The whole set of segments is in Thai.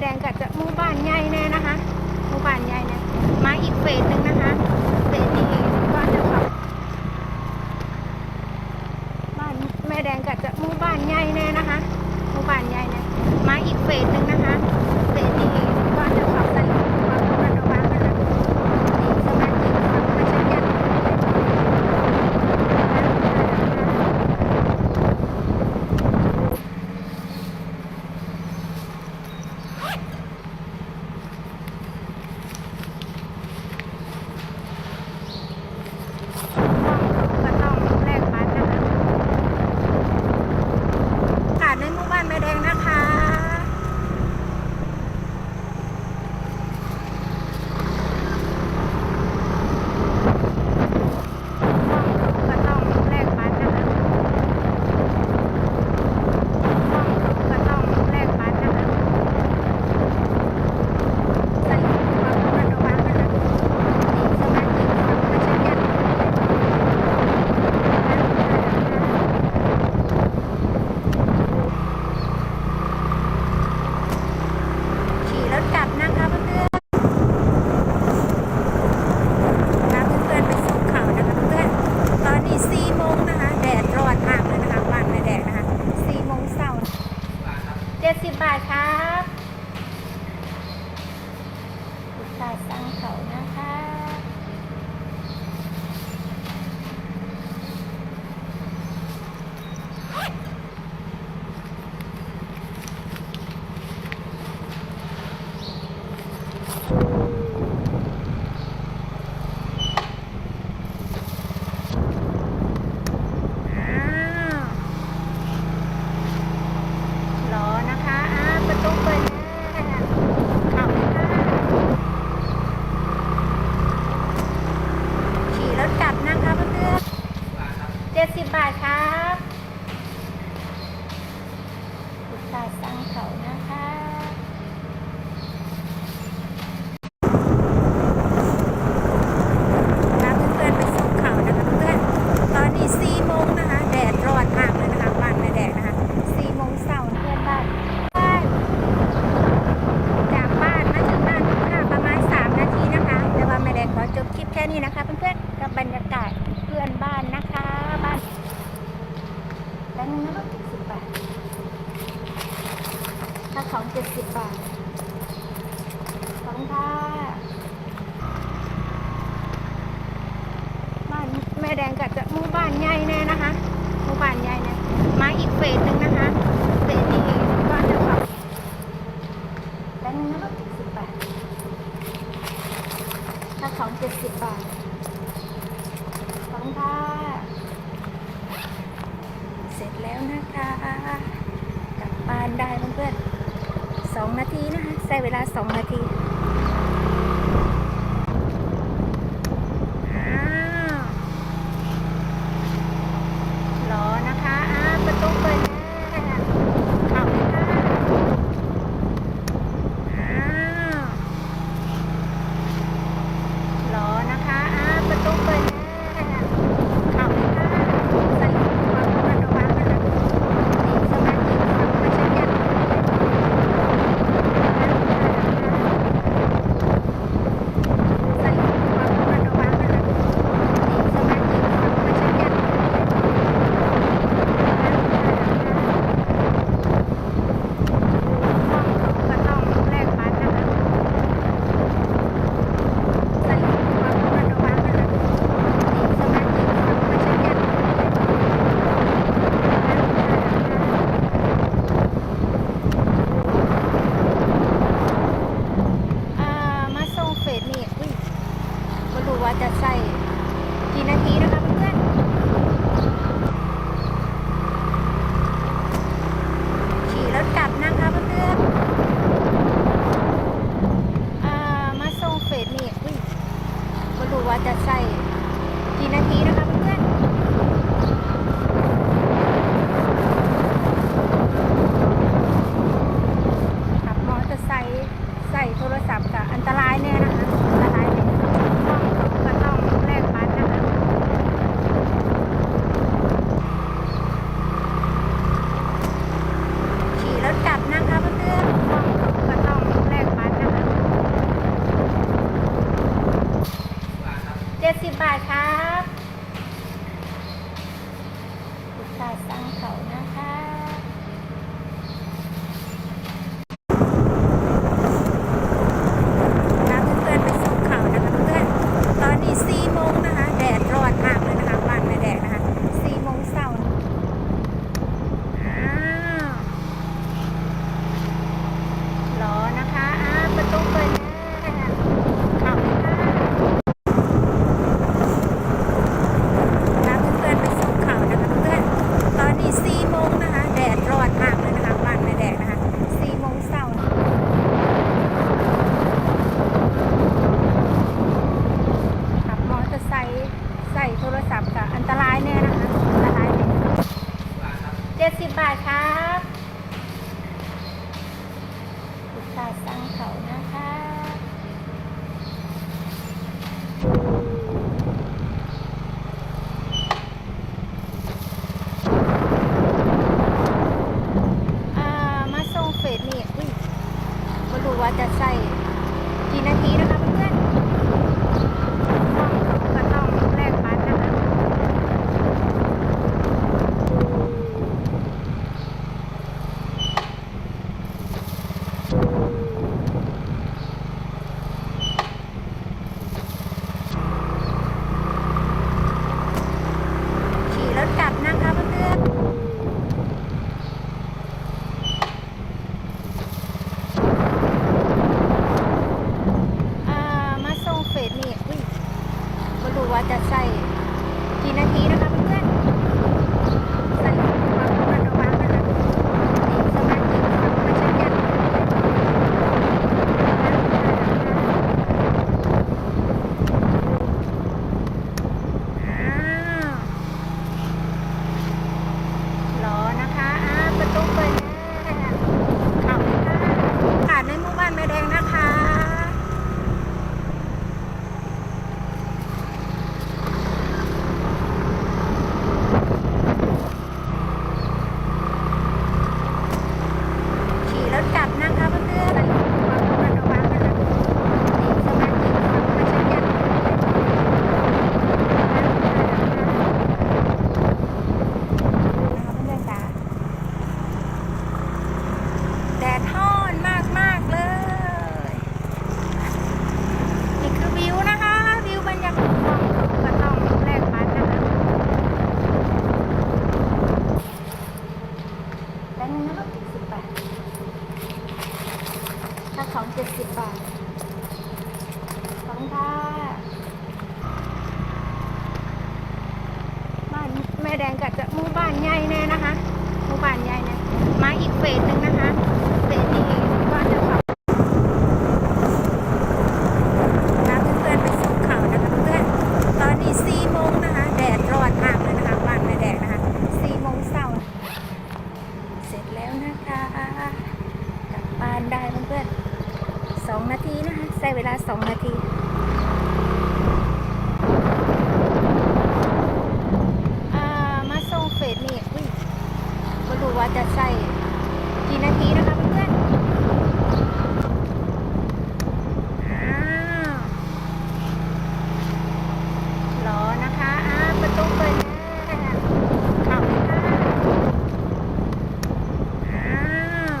แดงกัดจะหมู่บ้านใหญ่แน่นะคะหมู่บ้านใหญ่เนี่ยมาอีกเฟสหนึ่งนะ นะคะเพื่อนๆกับบรรยากาศเพื่อนบ้านนะคะบ้านแบงค์นะสิบบาทค่าของเจ็ดสิบบาทสองค่ะบ้านแม่แดงก็จะหมู่บ้านใหญ่แน่นะคะหมู่บ้านใหญ่เนี่ยมาอีกเฟสหนึ่งนะคะ นี้นะคะใส่เวลา 2 นาที ว่าจะใส่กี่นาทีนะายครับลูกชายสร้างเขานะคะมาส่งเฟสนี่อุ้ยไมาดูว่าจะใส่กี่นาทีนะคะ มาอีกเฟสหนึ่งนะคะเฟสนี้ก็จะขับพาเพื่อนๆไปส่งเขาวนะคะเพื่อนตอนนี้สี่โมงนะคะ แดดร้อนมากเลยนะคะบ้านแม่แดงนะคะสี่โมงเช้าเสร็จแล้วนะคะกลับบ้านได้เพื่อนๆสองนาทีนะคะใช้เวลาสองนาที อ่ามาส่งเฟสนี่อุ้ยไม่รู้ว่าจะใส่กี่นาทีนะคะเพื่อนๆอ้าวรอนะคะอ่าประตูเปิดแล้วเข้าเลยค่ะอ้าว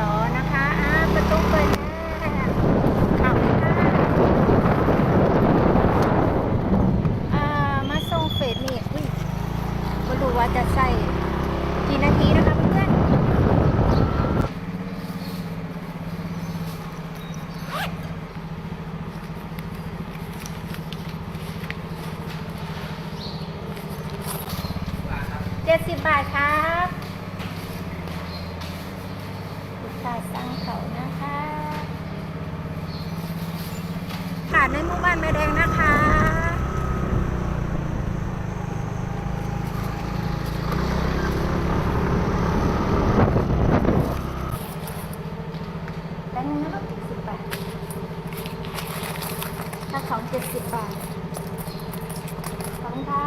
รอนะคะอ่าประตูเปิดแล้วเข้าเลยค่ะ อ่ามาส่งเฟสนี่อุ้ยไม่รู้ว่าจะใส่กี่นาทีนะคะเพื่อนเจ็ดสิบบาทครับลูกค้าสั่งเขานะคะผ่านในหมู่บ้านแม่แดงนะคะ 60 บาทสองค่ะ